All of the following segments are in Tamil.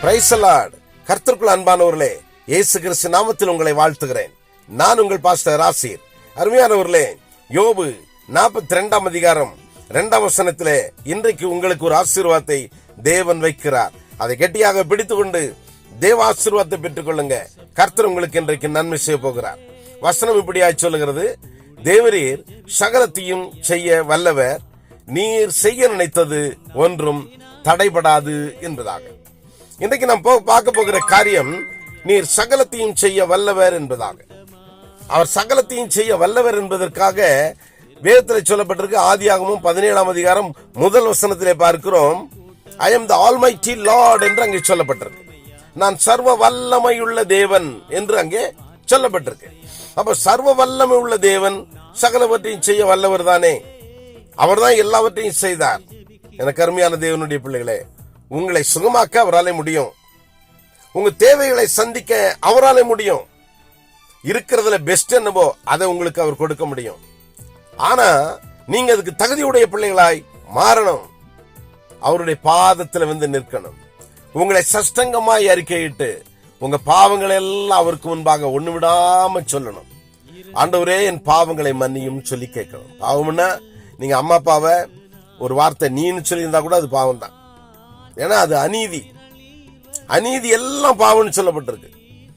பிரைசலாட் கர்த்தருக்குள் அன்பானவர்களே இயேசு கிறிஸ்து நாமத்தில் உங்களை வாழ்த்துகிறேன். நான் உங்கள் பாஸ்டர் ராசீர். அருமையானவர்களே யோபு நாற்பத்தி ரெண்டாம் அதிகாரம் இரண்டாம் வசனத்திலே இன்றைக்கு உங்களுக்கு ஒரு ஆசீர்வாதத்தை தேவன் வைக்கிறார். அதை கெட்டியாக பிடித்துக்கொண்டு தேவ ஆசீர்வாதத்தை பெற்றுக் கொள்ளுங்க கர்த்தர் உங்களுக்கு இன்றைக்கு நன்மை செய்ய போகிறார். வசனம் இப்படியாய் சொல்லுகிறது. தேவரீர் சகலத்தையும் செய்ய வல்லவர் நீர் செய்ய நினைத்தது ஒன்றும் தடைபடாது என்பதாக. இன்றைக்கு நாம் பார்க்க போகிற காரியம் நீர் சகலத்தையும் செய்ய வல்லவர் என்பதாக. அவர் சகலத்தையும் செய்ய வல்லவர் என்பதற்காக வேதத்தில் சொல்லப்பட்டிருக்கு ஆதியாகமும் பதினேழாம் அதிகாரம் முதல் வசனத்திலே பார்க்கிறோம். I am the almighty lord என்று அங்கே சொல்லப்பட்டிருக்கு. நான் சர்வ வல்லமையுள்ள தேவன் என்று அங்கே சொல்லப்பட்டிருக்கு. அப்ப சர்வ வல்லமை உள்ள தேவன் சகலவற்றையும் செய்ய வல்லவர் தானே? அவர்தான் எல்லாவற்றையும் செய்தார். எனக்கு அருமையான தேவனுடைய பிள்ளைகளே உங்களை சுகமாக்க அவராலே முடியும். உங்க தேவைகளை சந்திக்க அவராலே முடியும். இருக்கிறதுல பெஸ்ட் என்னவோ அதை உங்களுக்கு அவர் கொடுக்க முடியும். ஆனா நீங்க அதுக்கு தகுதியுடைய பிள்ளைகளாய் மாறணும். அவருடைய பாதத்துல வந்து நிற்கணும். உங்களை சஷ்டங்கமாய் அறிக்கையிட்டு உங்க பாவங்களை எல்லாம் அவருக்கு முன்பாக ஒண்ணு விடாம சொல்லணும். ஆண்டவரே என் பாவங்களை மன்னியும் சொல்லி கேட்கணும். பாவம்னா நீங்க அம்மா அப்பாவை ஒரு வார்த்தை நீன்னு சொல்லியிருந்தா கூட அது பாவம் தான் ஏன்னா அது அநீதி. அநீதி எல்லாம் பாவம்னு சொல்லப்பட்டிருக்கு.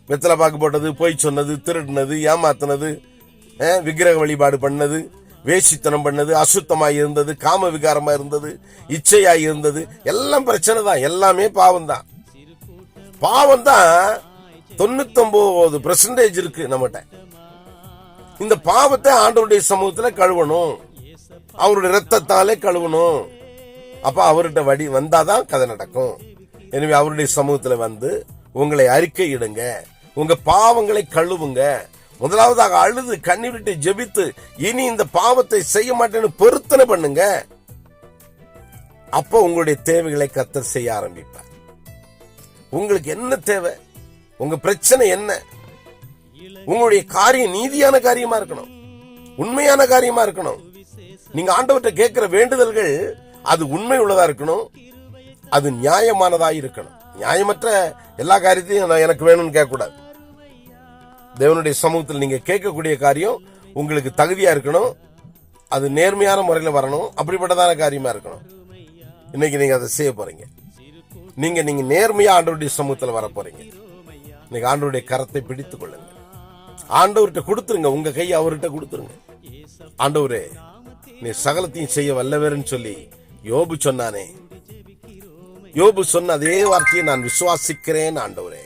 வெத்தலை பாக்கு போட்டது பொய் சொன்னது திருடினது ஏமாத்தினது விக்கிரக வழிபாடு பண்ணது வேசித்தனம் பண்ணது அசுத்தமாக இருந்தது காம விகாரமா இருந்தது இச்சையாக இருந்தது எல்லாம் பிரச்சனை தான். எல்லாமே பாவம் தான். பாவம் தான் தொண்ணூத்தொன்பது பெர்சன்டேஜ் இருக்கு நம்மகிட்ட. இந்த பாவத்தை ஆண்டவருடைய சமூகத்தில் கழுவணும். அவருடைய ரத்தத்தாலே கழுவணும். அப்ப அவர்கிட்ட வடி வந்தாதான் கதை நடக்கும். எனவே அவருடைய சமூகத்துல வந்து உங்களை அறிக்கை இடுங்க. உங்க பாவங்களை கழுவுங்க. முதலாவதாக அழுது கண்ணீர் விட்டு ஜெபித்து இனி இந்த பாவத்தை செய்ய மாட்டேன்னு பொருத்தனை பண்ணுங்க. அப்போ உங்களுடைய தேவைகளை கத்தர் செய்ய ஆரம்பிப்பார். உங்களுக்கு என்ன தேவை? உங்க பிரச்சனை என்ன? உங்களுடைய காரியம் நீதியான காரியமா இருக்கணும். உண்மையான காரியமா இருக்கணும். நீங்க ஆண்டவர்கிட்ட கேட்கிற வேண்டுதல்கள் அது உண்மை உள்ளதா இருக்கணும் அது நியாயமானதா இருக்கணும். நியாயமற்ற எல்லா காரியத்தையும் நான் எனக்கு வேணும்னு கேட்கக்கூடாது. தேவனுடைய சமூகத்தில் நீங்க கேட்கக்கூடிய காரியம் உங்களுக்கு தகுதியா இருக்கணும் அது நேர்மையான முறையில் வரணும் அப்படிப்பட்டதான காரியமா இருக்கணும். இன்னைக்கு நீங்க அதை செய்ய போறீங்க. நீங்க நீங்க நேர்மையா ஆண்டவருடைய சமூகத்தில் வர போறீங்க. இன்னைக்கு ஆண்டவருடைய கரத்தை பிடித்துக் கொள்ளுங்க ஆண்டவர்கிட்ட கொடுத்துருங்க உங்க கையை அவர்கிட்ட கொடுத்துருங்க. ஆண்டவரே நீ சகலத்தையும் செய்ய வல்லவர்னு சொல்லி யோபு சொன்னானே. யோபு சொன்ன அதே வார்த்தையை நான் விசுவாசிக்கிறேன் ஆண்டவரே.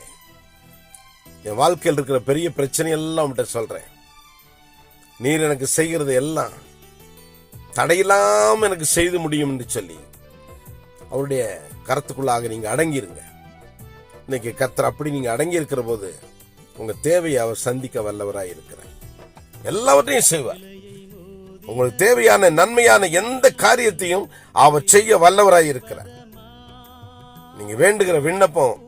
என் வாழ்க்கையில் இருக்கிற பெரிய பிரச்சனை எல்லாம் உன்கிட்ட சொல்றேன். நீர் எனக்கு செய்கிறது எல்லாம் தடையில்லாம எனக்கு செய்து முடியும் என்று சொல்லி அவருடைய கரத்துக்குள்ளாக நீங்க அடங்கிருங்க இன்னைக்கு கத்தர் அப்படி நீங்க அடங்கி இருக்கிற போது உங்க தேவையை அவர் சந்திக்க வல்லவராய் இருக்கிறார் எல்லாவற்றையும் செய்வார். உங்களுக்கு தேவையான நன்மையான எந்த காரியத்தையும் அவர் செய்ய வல்லவராய் இருக்கிறார். நீங்க வேண்டுகிற விண்ணப்பம்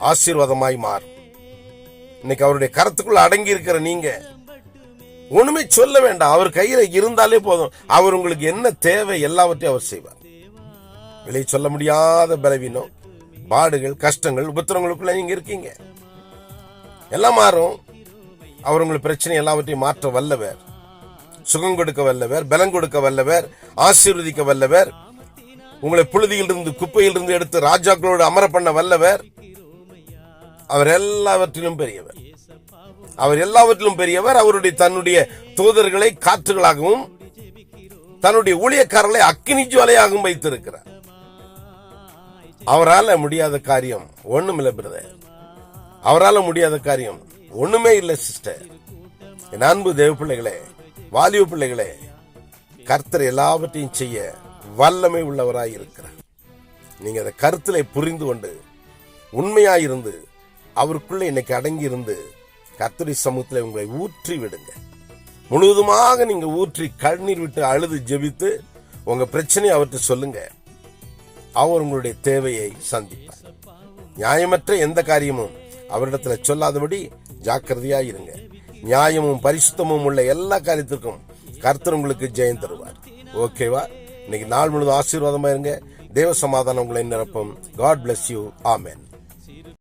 ஆசீர்வாதமாய் மாறும். இன்னைக்கு அவருடைய கருத்துக்குள்ள அடங்கி இருக்கிற நீங்க ஒண்ணுமே சொல்ல வேண்டாம். அவர் கையில இருந்தாலே போதும். அவர் உங்களுக்கு என்ன தேவை எல்லாவற்றையும் அவர் செய்வார். விலை சொல்ல முடியாத பலவீனம் பாடுகள் கஷ்டங்கள் உபத்திரங்களுக்குள்ள நீங்க இருக்கீங்க. எல்லாம் மாறும். அவர் உங்களுக்கு பிரச்சனை எல்லாவற்றையும் மாற்ற வல்லவர். சுகம் கொடுக்க வல்லவர் பலம் கொடுக்க வல்லவர் ஆசீர்வதிக்க வல்லவர். உங்களை புழுதியிலிருந்து குப்பையிலிருந்து எடுத்து ராஜாக்களோடு அமர பண்ண வல்லவர். அவர் எல்லாவற்றிலும் பெரியவர். அவர் எல்லாவற்றிலும் பெரியவர். அவருடைய தன்னுடைய தூதர்களை காற்றுகளாகவும் தன்னுடைய ஊழியக்காரர்களை அக்கினி ஜுவலையாகவும் வைத்திருக்கிறார். அவரால முடியாத காரியம் ஒண்ணும் இல்லை பிரதர் அவரால முடியாத காரியம் ஒண்ணுமே இல்லை சிஸ்டர் என் அன்பு தேவ பிள்ளைகளே வாலிப பிள்ளைகளே கர்த்தர் எல்லாவற்றையும் செய்ய வல்லமை உள்ளவராய் இருக்கிறார். நீங்க அதை கருத்திலே புரிந்து கொண்டு உண்மையாயிருந்து அவருக்குள்ள இன்னைக்கு அடங்கி இருந்து கர்த்தரி சமூகத்தில் உங்களை ஊற்றி விடுங்க. முழுவதுமாக நீங்க ஊற்றி கண்ணீர் விட்டு அழுது ஜெபித்து உங்க பிரச்சனையை அவர்கிட்ட சொல்லுங்க. அவர் உங்களுடைய தேவையை சந்திப்பார். நியாயமற்ற எந்த காரியமும் அவரிடத்துல சொல்லாதபடி ஜாக்கிரதையா இருங்க நியாயமும் பரிசுத்தமும் உள்ள எல்லா காரியத்திற்கும் கர்த்தர் உங்களுக்கு ஜெயம் தருவார். ஓகேவா? இன்னைக்கு நாள் முழுவதும் ஆசீர்வாதமா இருங்க. தேவ சமாதானம் உங்களை நிரப்பும். God bless you amen